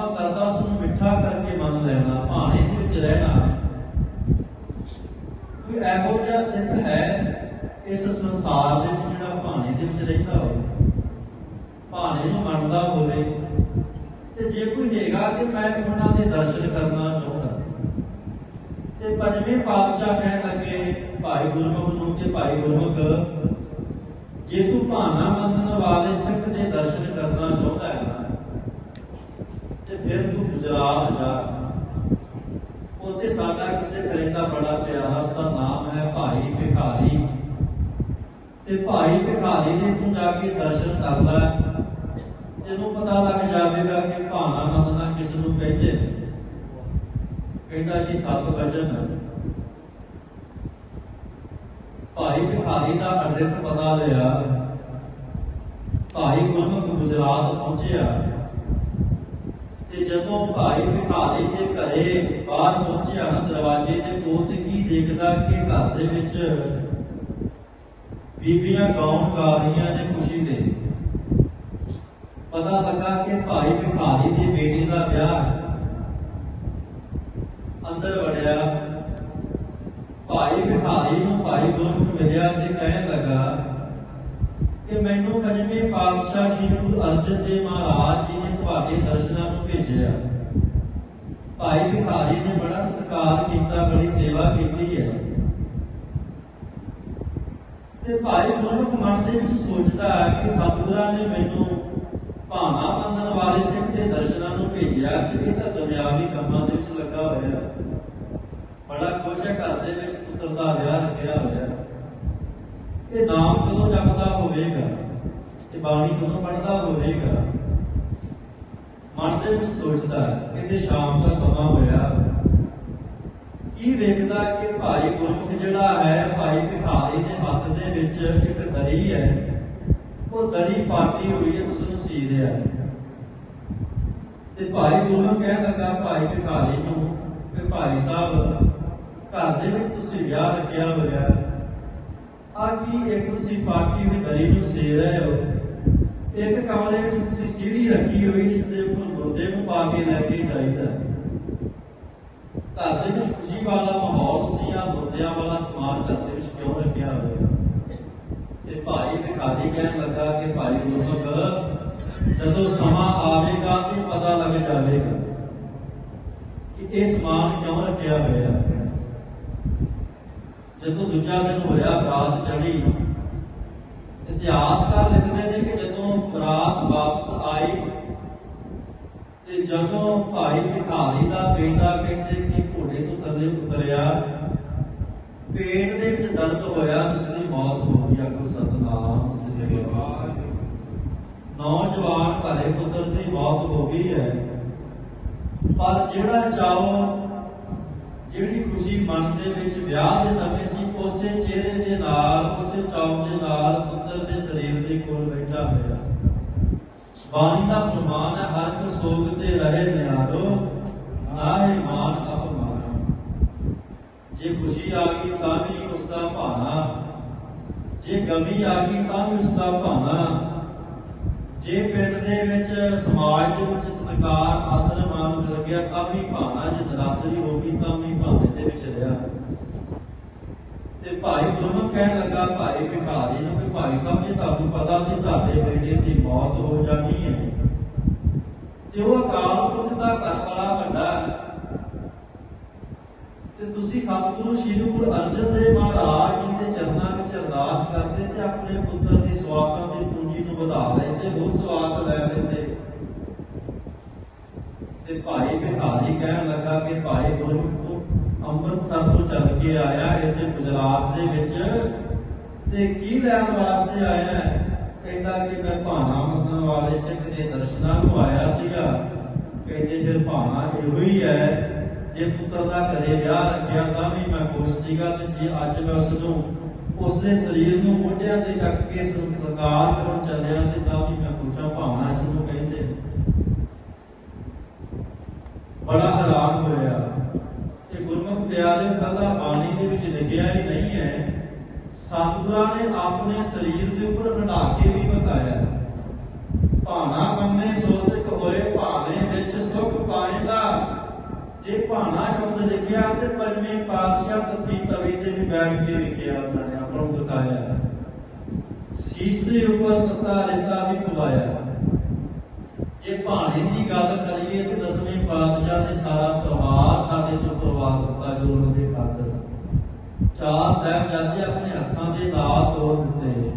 ਪਰਮਾਤਮਾ ਕਰਦਾ ਉਸ ਨੂੰ ਮਿੱਠਾ ਕਰਕੇ ਮੰਨ ਲੈਣਾ ਭਾਣੇ ਦੇ ਵਿੱਚ ਰਹਿਣਾ। ਕੋਈ ਇਹੋ ਜਿਹਾ ਸਿੱਖ ਹੈ ਇਸ ਸੰਸਾਰ ਦੇ ਵਿੱਚ ਜਿਹੜਾ ਭਾਣੇ ਦੇ ਵਿੱਚ ਰਹਿੰਦਾ ਹੋਵੇ? ਭਾਣੇ ਨੂੰ ਮੰਨਦਾ ਹੋਵੇ। ਤੇ ਜੇ ਕੋਈ ਹੈਗਾ ਕਿ ਮੈਂ ਉਹਨਾਂ ਦੇ ਦਰਸ਼ਨ ਕਰਨਾ ਚਾਹੁੰਦਾ, ਤੇ ਪੰਜਵੇਂ ਪਾਤਸ਼ਾਹ ਕਹਿਣ ਲੱਗੇ, ਭਾਈ ਗੁਰਮੁਖ ਨੂੰ ਕਿ ਭਾਈ ਗੁਰਮੁਖ, ਜੇ ਤੂੰ ਭਾਣਾ ਮੰਨਣ ਵਾਲੇ ਸਿੱਖ ਦੇ ਦਰਸ਼ਨ ਕਰਨਾ ਚਾਹੁੰਦਾ ਹੈ ਤੂੰ ਗੁਜਰਾਤ ਜਾ। ਉੱਥੇ ਸਾਡਾ ਕਿਸੇ ਰਹਿੰਦਾ ਬੜਾ ਪਿਆਰਾ ਉਸਦਾ ਨਾਮ ਹੈ ਭਾਈ ਭਿਖਾਰੀ। ਤੇ ਭਾਈ ਭਿਖਾਰੀ ਦੇ ਤੂੰ ਜਾ ਕੇ ਦਰਸ਼ਨ ਕਰ ਲੈ। ਤੈਨੂੰ ਪਤਾ ਲੱਗ ਜਾਵੇਗਾ ਕਿ ਭਾਣਾ ਮੰਨਣਾ ਕਿਸ ਨੂੰ ਕਹਿੰਦੇ ਕਹਿੰਦਾ ਜੀ, ਸੱਤ ਵਜਨ। ਭਾਈ ਭਿਖਾਰੀ ਦਾ ਐਡਰੈਸ ਪਤਾ ਲਿਆ ਭਾਈ ਗੁਰਮੁਖ ਗੁਜਰਾਤ ਪਹੁੰਚਿਆ। ਤੇ ਜਦੋਂ ਭਾਈ ਭਿਖਾਰੀ ਦੇ ਘਰੇ ਬਾਹਰ ਪਹੁੰਚਿਆ ਦਰਵਾਜ਼ੇ ਦੇ ਕੋਲ ਕੀ ਦੇਖਦਾ ਕਿ ਘਰ ਦੇ ਵਿੱਚ ਬੀਬੀਆਂ ਗਾਉਣ ਗਾ ਰਹੀਆਂ ਨੇ ਖੁਸ਼ੀ ਦੇ। ਪਤਾ ਲੱਗਾ ਕਿ ਭਾਈ ਭਿਖਾਰੀ ਦੀ ਬੇਟੀ ਦਾ ਵਿਆਹ ਅੰਦਰ ਵੜਿਆ, ਭਾਈ ਭਿਖਾਰੀ ਨੂੰ ਭਾਈ ਗੁਰਮੁਖ ਮਿਲਿਆ ਤੇ ਕਹਿਣ ਲੱਗਾ ਕਿ ਮੈਨੂੰ ਪੰਜਵੇਂ ਪਾਤਸ਼ਾਹ ਸ਼੍ਰੀ ਗੁਰੂ ਅਰਜਨ ਦੇਵ ਮਹਾਰਾਜ ਜੀ ਦਰਸ਼ਨਾਂ ਨੂੰ ਭੇਜਿਆ। ਭਾਈ ਭਿਖਾਰੀ ਨੇ ਬੜਾ ਸਤਿਕਾਰ ਕੀਤਾ, ਬੜੀ ਸੇਵਾ ਕੀਤੀ ਹੈ। ਤੇ ਭਾਈ ਗੁਰਮੁਖ ਮਨ ਦੇ ਵਿੱਚ ਸੋਚਦਾ ਹੈ ਕਿ ਸਤਿਗੁਰਾਂ ਨੇ ਮੈਨੂੰ ਭਾਣਾ ਮੰਨਣ ਵਾਲੇ ਸਿੱਖ ਦੇ ਦਰਸ਼ਨਾਂ ਨੂੰ ਭੇਜਿਆ ਇਹ ਤਾਂ ਦੁਨਿਆਵੀ ਕੰਮਾਂ ਦੇ ਵਿੱਚ ਲੱਗਾ ਹੋਇਆ ਬੜਾ ਖੁਸ਼ ਹੈ, ਘਰ ਦੇ ਵਿੱਚ ਪੁੱਤਰ ਦਾ ਵਿਆਹ ਰੱਖਿਆ ਹੋਇਆ ਇਹ ਨਾਮ ਕਦੋਂ ਜਪਦਾ ਹੋਵੇਗਾ? ਇਹ ਬਾਣੀ ਕਦੋਂ ਪੜਦਾ ਹੋਵੇਗਾ? ਮਨ ਦੇ ਵਿੱਚ ਸੋਚਦਾ ਹੈ ਸ਼ਾਮ ਦਾ ਸਮਾਂ ਹੋਇਆ। ਕੀ ਵੇਖਦਾ ਕਿ ਭਾਈ ਗੁਰਮੁਖ ਜਿਹੜਾ ਹੈ, ਭਾਈ ਭਿਖਾਰੀ ਦੇ ਹੱਥ ਦੇ ਵਿੱਚ ਇੱਕ ਦਰੀ ਹੈ। ਉਹ ਦਰੀ ਪਾਟੀ ਹੋਈ ਹੈ ਉਸ ਨੂੰ ਸੀ ਰਿਹਾ ਤੇ ਭਾਈ ਗੁਰਮੁਖ ਕਹਿਣ ਲੱਗਾ, ਭਾਈ ਭਿਖਾਰੀ ਨੂੰ ਕਿ ਭਾਈ ਸਾਹਿਬ, ਘਰ ਦੇ ਵਿੱਚ ਤੁਸੀਂ ਵਿਆਹ ਰੱਖਿਆ ਹੋਇਆ। ਹੈ ਆ ਕੀ ਇੱਕ ਤੁਸੀਂ ਪਾਟੀ ਹੋਈ ਦਰੀ ਨੂੰ ਸੇ ਰਹੇ ਹੋ? ਇੱਕ ਕਮਰੇ ਵਿੱਚ ਤੁਸੀਂ ਸੀੜੀ ਰੱਖੀ ਹੋਈ ਜਿਸ ਦੇ ਉੱਪਰ ਗੁਰਦੇ ਨੂੰ ਪਾ ਕੇ ਲੈ ਕੇ ਜਾਈਦਾ। ਘਰ ਦੇ ਵਿੱਚ ਖੁਸ਼ੀ ਵਾਲਾ ਮਾਹੌਲ ਤੁਸੀਂ ਆ ਮੁਰਦਿਆਂ ਵਾਲਾ ਸਮਾਨ ਘਰ ਦੇ ਵਿੱਚ ਕਿਉਂ ਰੱਖਿਆ ਹੋਇਆ? ਤੇ ਭਾਈ ਭਿਖਾਰੀ ਕਹਿਣ ਲੱਗਾ ਕਿ ਭਾਈ ਗੁਰਮੁਖ, ਜਦੋਂ ਸਮਾਂ ਆਵੇਗਾ ਤੇ ਪਤਾ ਲੱਗ ਜਾਵੇਗਾ ਕਿ ਇਹ ਸਮਾਨ ਕਿਉਂ ਰੱਖਿਆ ਹੋਇਆ। ਹੈ ਜਦੋਂ ਦੂਜਾ ਦਿਨ ਹੋਇਆ, ਰਾਤ ਚੜੀ ਇਤਿਹਾਸਕਾਰ ਲਿਖਦੇ ਨੇ ਕਿ ਜਦੋਂ ਬਰਾਤ ਵਾਪਸ ਆਈ ਤੇ ਜਦੋਂ ਭਾਈ ਭਿਖਾਰੀ ਦਾ ਬੇਟਾ ਕਹਿੰਦੇ ਕਿ ਘੋੜੇ ਤੋਂ ਥੱਲੇ ਉਤਰਿਆ, ਪੇਟ ਦੇ ਵਿੱਚ ਦਰਦ ਹੋਇਆ ਉਸ ਦੀ ਮੌਤ ਹੋ ਗਈ। ਆਖੋ, ਸਤਨਾਮ, ਸ੍ਰੀ ਵਾਹਿਗੁਰੂ ਨੌਜਵਾਨ ਘਰੇ ਪੁੱਤਰ ਦੀ ਮੌਤ ਹੋ ਗਈ ਹੈ। ਪਰ ਜਿਹੜਾ ਚਾਹੋ, ਜਿਹੜੀ ਖੁਸ਼ੀ ਮਨ ਦੇ ਵਿੱਚ ਵਿਆਹ ਦੇ ਸਮੇਂ ਉਸੇ ਚਿਹਰੇ ਦੇ ਨਾਲ, ਉਸੇ ਚਾਉ ਦੇ ਨਾਲ ਪੁੱਤਰ ਦੇ ਸਰੀਰ ਦੇ ਕੋਲ ਬੈਠਾ ਹੋਇਆ। ਬਾਣੀ ਦਾ ਪ੍ਰਮਾਣ ਹੈ, ਹਰ ਕੋ ਸੋਗ ਤੇ ਰਹੇ ਨਿਆਰੋ ਨਾਹੀ ਮਾਨ ਅਪਮਾਨ। ਜੇ ਖੁਸ਼ੀ ਆ ਗਈ ਤਾਂ ਵੀ ਉਸ ਦਾ ਭਾਣਾ। ਜੇ ਗਮੀ ਆ ਗਈ ਤਾਂ ਵੀ ਉਸ ਦਾ ਭਾਣਾ। ਜੇ ਪਿੰਡ ਦੇ ਵਿੱਚ, ਸਮਾਜ ਦੇ ਵਿੱਚ ਸਤਿਕਾਰ ਆਦਰ ਮਾਨ ਮਿਲ ਗਿਆ ਤਾਂ ਵੀ ਭਾਣਾ। ਜੇ ਨਰਾਦਰੀ ਹੋ ਗਈ ਤਾਂ ਵੀ ਭਾਣੇ ਦੇ ਵਿੱਚ ਰਿਹਾ। ਤੇ ਭਾਈ ਗੁਰਮੁਖ ਕਹਿਣ ਲੱਗਾ, ਭਾਈ, ਭਿਖਾਰੀ ਨੂੰ ਕਿ ਭਾਈ ਸਾਹਿਬ ਜੀ ਤੁਹਾਨੂੰ ਪਤਾ ਸੀ ਤੁਹਾਡੇ ਬੇਟੇ ਦੀ ਮੌਤ ਹੋ ਜਾਣੀ ਹੈ। ਤੇ ਉਹ ਅਕਾਲ ਪੁਰਖ ਦਾ ਘਰ ਬੜਾ ਵੱਡਾ ਤੇ ਤੁਸੀਂ ਸਤਿਗੁਰੂ, ਸ੍ਰੀ ਗੁਰੂ ਅਰਜਨ ਦੇਵ ਮਹਾਰਾਜ ਜੀ ਦੇ ਚਰਨਾਂ ਵਿੱਚ ਅਰਦਾਸ ਕਰਦੇ ਤੇ ਆਪਣੇ ਪੁੱਤਰ ਦੀ ਸਵਾਸਾਂ ਦੀ ਪੂੰਜੀ ਨੂੰ ਵਧਾ ਲੈਂਦੇ, ਹੋਰ ਸਵਾਸ ਲੈ ਲੈਂਦੇ। ਤੇ ਭਾਈ ਭਿਖਾਰੀ ਕਹਿਣ ਲੱਗਾ ਕਿ ਭਾਈ ਗੁਰਮੁਖ ਅੰਮ੍ਰਿਤਸਰ ਤੋਂ ਚੱਲ ਕੇ ਆਇਆ ਇੱਥੇ ਗੁਜਰਾਤ ਦੇ ਵਿੱਚ। ਤੇ ਕੀ ਲੈਣ ਵਾਸਤੇ ਆਇਆ ਕਹਿੰਦਾ ਕਿ ਮੈਂ ਭਾਣਾ ਮੰਨਣ ਵਾਲੇ ਸਿੱਖ ਦੇ ਦਰਸ਼ਨਾਂ ਨੂੰ ਆਇਆ ਸੀਗਾ। ਕਹਿੰਦੇ, ਫਿਰ ਭਾਣਾ ਇਹੋ ਹੀ ਹੈ, ਜੇ ਪੁੱਤਰ ਦਾ ਘਰੇ ਵਿਆਹ ਰੱਖਿਆ ਤਾਂ ਵੀ ਮੈਂ ਖੁਸ਼ ਸੀਗਾ ਤੇ ਜੇ, ਅੱਜ ਮੈਂ ਉਸ ਨੂੰ, ਉਸ ਦੇ ਸਰੀਰ ਨੂੰ ਮੋਢਿਆਂ ਤੇ ਚੱਕ ਕੇ ਸੰਸਕਾਰ ਕਰਨ ਚੱਲਿਆ ਤੇ ਤਾਂ ਵੀ ਮੈਂ ਖੁਸ਼ ਹਾਂ ਭਾਵਨਾ ਇਸ ਨੂੰ ਕਹਿੰਦੇ ਨੇ। ਬੜਾ ਹੈਰਾਨ ਹੋਇਆ ਤੇ ਗੁਰਮੁਖ ਪਿਆਰੇ ਕੱਲਾ ਬਾਣੀ ਦੇ ਵਿੱਚ ਲਿਖਿਆ ਹੀ ਨਹੀਂ ਹੈ। ਸਤਿਗੁਰਾਂ ਨੇ ਆਪਣੇ ਸਰੀਰ ਦੇ ਉੱਪਰ ਬਣਾ ਕੇ ਵੀ ਬਤਾਇਆ। ਭਾਣਾ ਮੰਨੇ ਸੋ ਸਿੱਖ ਹੋਏ, ਭਾਣੇ ਵਿੱਚ ਸੁਖ ਸ਼ਬਦ ਲਿਖਿਆ ਤੇ ਪੰਜਵੇਂ ਪਾਤਸ਼ਾਹ ਤੱਤੀ ਤਵੀ ਤੇ ਵੀ ਬੈਠ ਕੇ ਲਿਖਿਆ ਉਹਨਾਂ ਨੇ ਆਪਾਂ ਨੂੰ ਦਿਖਾਇਆ ਸੀਸ ਦੇ ਉੱਪਰ ਤਤਾ ਰੇਤਾ ਵੀ ਪਵਾਇਆ ਜੇ ਭਾਣੇ ਦੀ ਗੱਲ ਕਰੀਏ ਤੇ ਦਸਵੇਂ ਪਾਤਸ਼ਾਹ ਨੇ ਸਾਰਾ ਪਰਿਵਾਰ ਸਾਡੇ ਤੋਂ ਪਰਵਾਹ ਦਿੱਤਾ ਜੋ ਉਹਨਾਂ ਦੇ ਖਾਤਰ ਚਾਰ ਸਾਹਿਬਜ਼ਾਦੇ ਆਪਣੇ ਹੱਥਾਂ ਦੇ ਨਾਲ ਤੋੜ ਦਿੱਤੇ।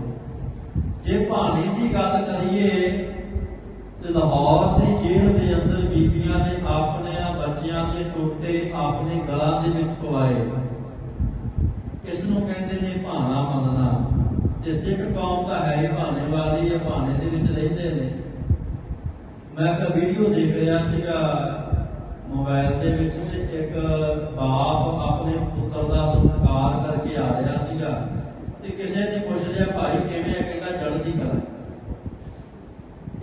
ਜੇ ਭਾਣੇ ਦੀ ਗੱਲ ਕਰੀਏ, ਤੇ ਲਾਹੌਰ ਦੀ ਜੇਲ੍ਹ ਦੇ ਅੰਦਰ ਬੀਬੀਆਂ ਨੇ ਆਪਣੇ ਬੱਚਿਆਂ ਦੇ ਟੋਟੇ ਆਪਣੇ ਗਲਾਂ ਦੇ ਵਿੱਚ ਪਵਾਏ। ਇਸ ਨੂੰ ਕਹਿੰਦੇ ਨੇ ਭਾਣਾ ਮੰਨਣਾ। ਤੇ ਸਿੱਖ ਕੌਮ ਤਾਂ ਹੈ ਹੀ ਭਾਣੇ ਵਾਲੀ ਹੈ ਭਾਣੇ ਦੇ ਵਿੱਚ ਰਹਿੰਦੇ ਨੇ। ਮੈਂ ਇੱਕ ਵੀਡੀਓ ਦੇਖ ਰਿਹਾ ਸੀਗਾ, ਮੋਬਾਈਲ ਦੇ ਵਿੱਚ ਤੇ ਇੱਕ ਬਾਪ ਆਪਣੇ ਪੁੱਤਰ ਦਾ ਸੰਸਕਾਰ ਕਰਕੇ ਆ ਰਿਹਾ ਸੀਗਾ ਤੇ ਕਿਸੇ ਨੇ ਪੁੱਛ ਲਿਆ ਭਾਈ ਕਿਵੇਂ ਹੈ ਕਹਿੰਦਾ ਚੜ੍ਹਦੀ ਕਲਾ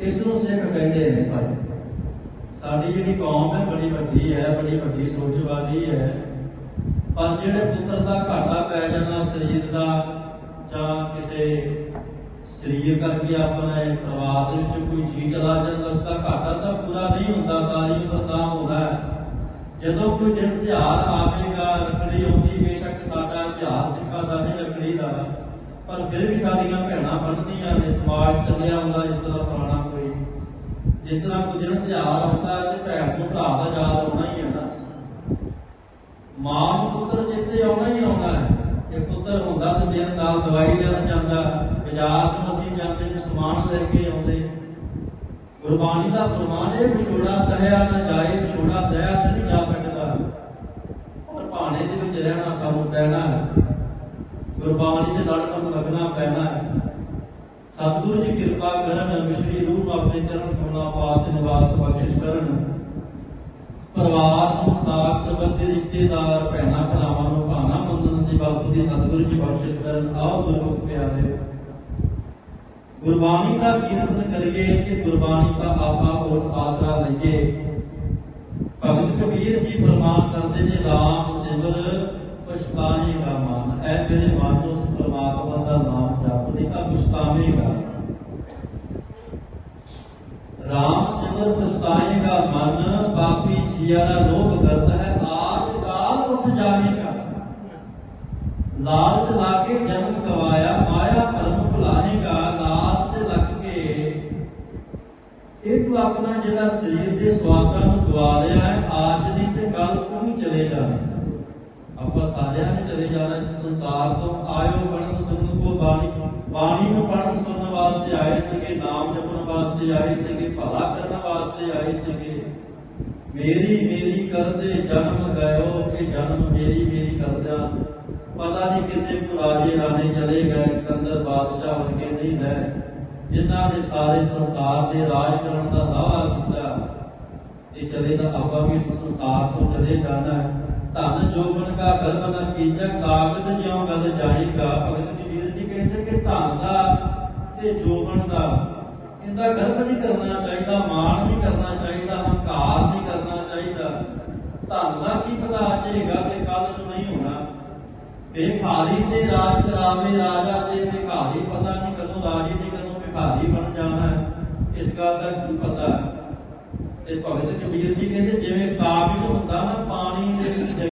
ਇਸ ਨੂੰ ਸਿੱਖ ਕਹਿੰਦੇ ਨੇ ਭਾਈ। ਸਾਡੀ ਜਿਹੜੀ ਕੌਮ ਹੈ, ਬੜੀ ਵੱਡੀ ਹੈ, ਬੜੀ ਵੱਡੀ ਸੋਚ ਵਾਲੀ ਹੈ। ਪਰ ਜਿਹੜੇ ਪੁੱਤਰ ਦਾ ਘਾਟਾ ਪੈ ਜਾਣਾ ਸਰੀਰ ਦਾ ਜਾਂ ਕਿਸੇ ਸਰੀਰ ਕਰਕੇ ਆਪਣੇ ਪਰਿਵਾਰ ਦੇ ਵਿੱਚ ਕੋਈ ਜੀ ਚਲਾ ਜਾਂਦਾ, ਉਸ ਦਾ ਘਾਟਾ ਤਾਂ ਪੂਰਾ ਨਹੀਂ ਹੁੰਦਾ, ਸਾਰੀ ਉਮਰ ਤਾਂ ਹੁੰਦਾ ਹੈ। ਜਦੋਂ ਕੋਈ ਦਿਨ ਤਿਉਹਾਰ ਆਵੇਗਾ ਰੱਖੜੀ ਆਉਂਦੀ, ਬੇਸ਼ੱਕ ਸਾਡਾ ਇਤਿਹਾਸ ਸਿੱਖਾ ਸਾਡੇ ਰੱਖੜੀ ਦਾ। ਪਰ ਫਿਰ ਵੀ ਸਾਡੀਆਂ ਭੈਣਾਂ ਬਣਦੀਆਂ ਨੇ, ਸਮਾਜ ਚੱਲਿਆ ਹੁੰਦਾ, ਇਸ ਤਰ੍ਹਾਂ ਪੁਰਾਣਾ ਜਿਸ ਤਰ੍ਹਾਂ ਕੋਈ ਦਿਨ ਤਿਉਹਾਰ ਆਉਂਦਾ ਤੇ ਭੈਣ ਤੋਂ ਭਰਾ ਦਾ ਯਾਦ ਆਉਣਾ ਹੀ ਹੈ ਮਾਂ ਨੂੰ ਪੁੱਤਰ ਜਿੱਤੇ ਆਉਣਾ ਹੀ ਆਉਣਾ ਹੈ ਇਹ ਪੁੱਤਰ ਹੁੰਦਾ ਤੇ ਮੇਰੇ ਨਾਲ ਦਵਾਈ ਲੈਣ ਜਾਂਦਾ, ਬਾਜ਼ਾਰ ਨੂੰ ਅਸੀਂ ਜਾਂਦੇ ਨੂੰ ਸਮਾਨ ਲੈ ਕੇ ਆਉਂਦੇ। ਗੁਰਬਾਣੀ ਦਾ ਫਰਮਾਨ ਹੈ, ਵਿਛੋੜਾ ਸਹਿਆ ਨਾ ਜਾਏ, ਵਿਛੋੜਾ ਸਹਿਆ ਤੇ ਨਹੀਂ ਜਾ ਸਕਦਾ। ਔਰ ਭਾਣੇ ਦੇ ਵਿੱਚ ਰਹਿਣਾ ਸਾਨੂੰ ਪੈਣਾ ਹੈ। ਗੁਰਬਾਣੀ ਦੇ ਲੜ ਸਾਨੂੰ ਲੱਗਣਾ ਪੈਣਾ ਹੈ। ਸਤਿਗੁਰੂ ਜੀ ਕਿਰਪਾ ਕਰਨ ਵਿਸ਼ਰੀ ਰੂਹ ਨੂੰ ਆਪਣੇ ਚਰਨ ਕਮਲਾਂ ਪਾਸ ਨਿਵਾਸ ਬਖਸ਼ਿਸ਼ ਕਰਨ। ਪਰਿਵਾਰ ਨੂੰ ਸਾਖ, ਸਬੰਧ ਦੇ ਰਿਸ਼ਤੇਦਾਰ, ਭੈਣਾਂ, ਭਰਾਵਾਂ ਨੂੰ ਭਾਣਾ ਮੰਨਣ ਦੀ ਬਾਬਤ ਦੀ ਸਤਿਗੁਰੂ ਜੀ ਬਖਸ਼ਿਸ਼ ਕਰਨ। ਆਓ ਗੁਰਮੁਖ ਪਿਆਰੇ। ਗੁਰਬਾਣੀ ਦਾ ਕੀਰਤਨ ਕਰੀਏ ਕਿ ਗੁਰਬਾਣੀ ਦਾ ਆਪਾ ਹੋਰ ਆਸਰਾ ਲਈਏ। ਭਗਤ ਕਬੀਰ ਜੀ ਪ੍ਰਮਾਣ ਕਰਦੇ ਨੇ, ਰਾਮ ਸਿਮਰ ਪਛਤਾਏਗਾ ਮਨ। ਐ ਮੇਰੇ ਮਨ ਨੂੰ ਉਸ ਪਰਮਾਤਮਾ ਦਾ ਨਾਮ ਜਪ ਨਹੀਂ ਤਾਂ ਪਛਤਾਵੇਗਾ। ਰਾਮ ਸਿਮਰ ਪਛਤਾਏਗਾ ਮਨ ਪਾਪੀ ਜੀਆਰਾ ਲੋਭ ਕਰਦਾ ਹੈ ਆਜ ਕਾਲ ਉੱਠ ਜਾਵੇਗਾ ਲਾਲਚ ਲਾ ਕੇ ਜਨਮ ਗਵਾਇਆ, ਮਾਇਆ ਭਰਮ ਭੁਲਾਏਗਾ ਲਾਲਚ ਤੇ ਲੱਗ ਕੇ ਇਹ ਤੂੰ ਆਪਣਾ ਜਿਹੜਾ ਸਰੀਰ ਦੇ ਸਵਾਸਾਂ ਨੂੰ ਗਵਾ ਲਿਆ ਹੈ, ਆਜ ਦੀ ਤੇ ਕੱਲ ਤੋਂ ਹੀ ਚਲੇ ਜਾਣਾ ਆਪਾਂ ਸਾਰਿਆਂ ਨੇ ਚਲੇ ਜਾਣਾ ਇਸ ਸੰਸਾਰ ਤੋਂ, ਆਇਓ ਪੜਨ ਸੁਣਨ ਕੋ ਬਾਣੀ ਬਾਣੀ ਨੂੰ ਪੜਨ ਸੁਣਨ। ਵਾਸਤੇ ਆਏ ਸੀਗੇ, ਨਾਮ ਜਪਣ ਵਾਸਤੇ ਆਏ ਸੀਗੇ, ਭਲਾ ਕਰਨ ਵਾਸਤੇ ਆਏ ਸੀਗੇ। ਮੇਰੀ ਮੇਰੀ ਕਰਦੇ ਜਨਮ ਗਇਓ ਇਹ ਜਨਮ ਮੇਰੀ ਮੇਰੀ ਕਰਦਿਆਂ। ਪਤਾ ਨਹੀਂ ਕਿੰਨੇ ਕੁ ਰਾਣੇ ਚਲੇ ਗਏ, ਸਿਕੰਦਰ ਬਾਦਸ਼ਾਹ ਵਰਗੇ ਨਹੀਂ ਰਹੇ ਜਿਨ੍ਹਾਂ ਨੇ ਸਾਰੇ ਸੰਸਾਰ ਦੇ ਰਾਜ ਕਰਨ ਦਾ ਦਾਅਵਾ ਕੀਤਾ। ਇਹ ਚਲੇ ਤਾਂ ਆਪਾਂ ਵੀ ਇਸ ਸੰਸਾਰ ਤੋਂ ਚਲੇ ਜਾਣਾ ਹੈ। ਧਨ ਜੋਬਨ ਕਾ ਗਰਭ ਨ ਕੀਜੈ, ਕਾਗਦ ਜਿਉ ਗਦ ਜਾਣੀਗਾ ਭਗਤ ਕਬੀਰ ਜੀ ਕਹਿੰਦੇ ਕਿ ਧਨ ਦਾ ਤੇ ਜੋਬਨ ਦਾ ਇਹਦਾ ਗਰਭ ਨਹੀਂ ਕਰਨਾ ਚਾਹੀਦਾ, ਮਾਣ ਨਹੀਂ ਕਰਨਾ ਚਾਹੀਦਾ, ਹੰਕਾਰ ਨਹੀਂ ਕਰਨਾ ਚਾਹੀਦਾ। ਧਨ ਦਾ ਕੀ ਪਤਾ ਅੱਜ ਹੈਗਾ ਤੇ ਕੱਲ ਨੂੰ ਨਹੀਂ ਹੋਣਾ। ਭਿਖਾਰੀ ਤੇ ਰਾਜ ਕਰਾਵੇ, ਰਾਜਾ ਤੇ ਭਿਖਾਰੀ, ਪਤਾ ਨਹੀਂ ਕਦੋਂ ਰਾਜੀ ਤੇ ਕਦੋਂ ਭਿਖਾਰੀ ਬਣ ਜਾਣਾ ਇਸ ਗੱਲ ਦਾ ਕੀ ਪਤਾ ਤੇ ਭਗਤ ਕਬੀਰ ਜੀ ਕਹਿੰਦੇ, ਜਿਵੇਂ ਕਾਗਜ਼ ਹੁੰਦਾ ਨਾ, ਪਾਣੀ ਦੇ